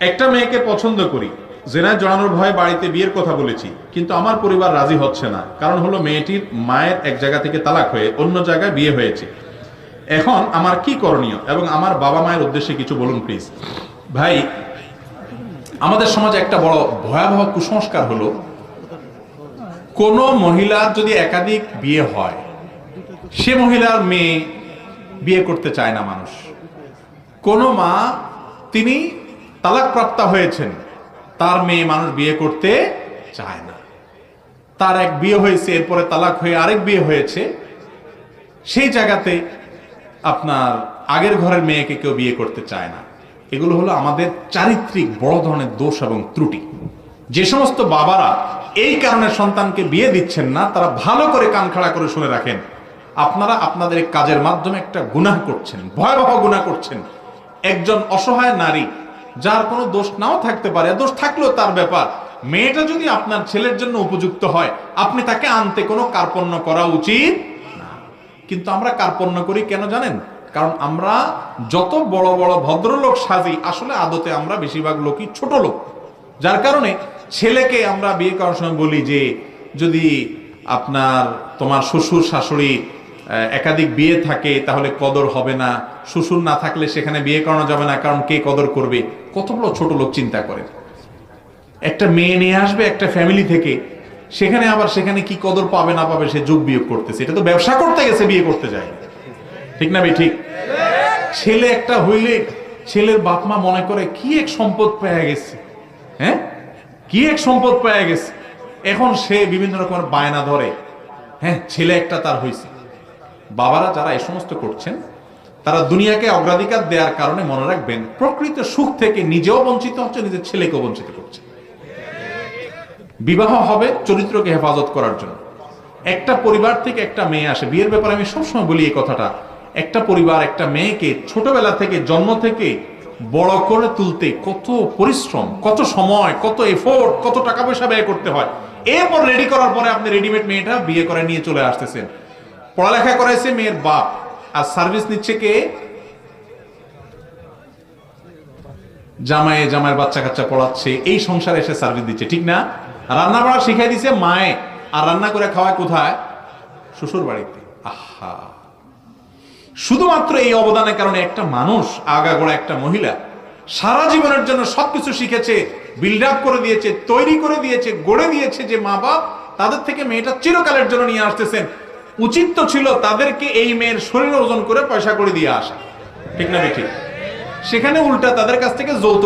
একটা মেয়েকে পছন্দ করি। জেনায় জড়ানোর ভয়ে বাড়িতে বিয়ের কথা বলেছি, কিন্তু আমার পরিবার রাজি হচ্ছে না। কারণ হলো মেয়েটির মায়ের এক জায়গা থেকে তালাক হয়ে অন্য জায়গায় বিয়ে হয়েছে। এখন আমার কি করণীয় এবং আমার বাবা মায়ের উদ্দেশ্যে কিছু বলুন প্লিজ ভাই, আমাদের সমাজে একটা বড় ভয়াবহ কুসংস্কার হলো, কোন মহিলার যদি একাধিক বিয়ে হয়, সে মহিলার মেয়ে বিয়ে করতে চায় না মানুষ। কোন মা, তিনি তালাকপ্রাপ্তা হয়েছেন। তার মেয়ে মানুষ বিয়ে করতে চায় না। তার এক বিয়ে হয়েছে, এরপরে তালাক হয়ে আরেক বিয়ে হয়েছে। সেই জায়গাতে আপনার আগের ঘরের মেয়েকে কেউ বিয়ে করতে চায় না। এগুলো হলো আমাদের চারিত্রিক বড় ধরনের দোষ এবং ত্রুটি। যে সমস্ত বাবারা এই কারণে সন্তানকে বিয়ে দিচ্ছেন না, তারা ভালো করে কান খাড়া করে শুনে রাখেন, আপনারা আপনাদের কাজের মাধ্যমে একটা গুনাহ করছেন, ভয়াবহ গুনাহ করছেন। একজন অসহায় নারী যার কোনো দোষ নাও থাকতে পারে, দোষ থাকলেও তার ব্যাপার। মেয়েটা যদি আপনার ছেলের জন্য উপযুক্ত হয়, আপনি তাকে আনতে কোনো কার্পণ্য করা উচিত কিন্তু আমরা কার্পণ্য করি কেন জানেন? কারণ আমরা যত বড় বড় ভদ্রলোক সাজি, আসলে আদতে আমরা বেশিরভাগ লোকই ছোট লোক। যার কারণে ছেলেকে আমরা বিয়ে করার সময় বলি যে, যদি আপনার, তোমার শ্বশুর শাশুড়ি একাধিক বিয়ে থাকে, তাহলে কদর হবে না। শ্বশুর না থাকলে সেখানে বিয়ে করানো যাবে না, কারণ কে কদর করবে? কত বড় ছোট লোক চিন্তা করে। একটা মেয়ে নিয়ে আসবে একটা ফ্যামিলি থেকে, সেখানে আবার সেখানে কি কদর পাবে না পাবে সে যোগ বিয়োগ করতেছে। এটা তো ব্যবসা করতে গেছে, বিয়ে করতে যায়। ঠিক না ভাই, ঠিক? ছেলে একটা হইলে ছেলের বাপ মা মনে করে, কি এক সম্পদ পেয়ে গেছে? হ্যাঁ? কি এক সম্পদ পেয়ে গেছে? এখন সে বিভিন্ন রকমের বায়না ধরে। হ্যাঁ ছেলে একটা তার হয়েছে বাবারা যারা এই সমস্ত করছেন, তারা দুনিয়াকে অগ্রাধিকার দেওয়ার কারণে মনে রাখবেন, প্রকৃত সুখ থেকে নিজেও বঞ্চিত হচ্ছে, নিজের ছেলেকেও বঞ্চিত করছে। বিবাহ হবে চরিত্রকে হেফাজত করার জন্য। একটা পরিবার থেকে একটা মেয়ে আসে, বিয়ের ব্যাপারে আমি সবসময় বলি এই কথাটা। একটা পরিবার, একটা মেয়েকে ছোটবেলা থেকে, জন্ম থেকে বড় করে তুলতে কত পরিশ্রম, কত সময়, কত এফোর্ট কত টাকা পয়সা ব্যয় করতে হয়। এরপর রেডি করার পরে আপনি রেডিমেড মেয়েটা বিয়ে করে নিয়ে চলে আসতেছেন। পড়ালেখা করাইছে মেয়ের বাপ। আর সার্ভিস নিচ্ছে কে? জামায়ে জামাইয়ের বাচ্চা কাচ্চা পড়াচ্ছে, এই সংসারে এসে সার্ভিস দিচ্ছে, ঠিক না? রান্না বাড়া শিখাই দিছে মায়ে, আর রান্না করে খাওয়ায় কোথায়? শ্বশুর বাড়িতে আহা! শুধুমাত্র এই অবদানের কারণে একটা মানুষ, আগাগোড়া একটা মহিলা, সারা জীবনের জন্য সবকিছু শিখেছে বিল্ড আপ করে দিয়েছে, তৈরি করে দিয়েছে, গড়ে দিয়েছে যে মা বাপ তাদের থেকে মেয়েটা চিরকালের জন্য নিয়ে আসতেছেন। উচিত তো ছিল তাদেরকে এই মেয়ের শরীর ওজন করে পয়সা করে দিয়ে আসা। ঠিক না ঠিক সেখানে উল্টা তাদের কাছ থেকে যৌতুক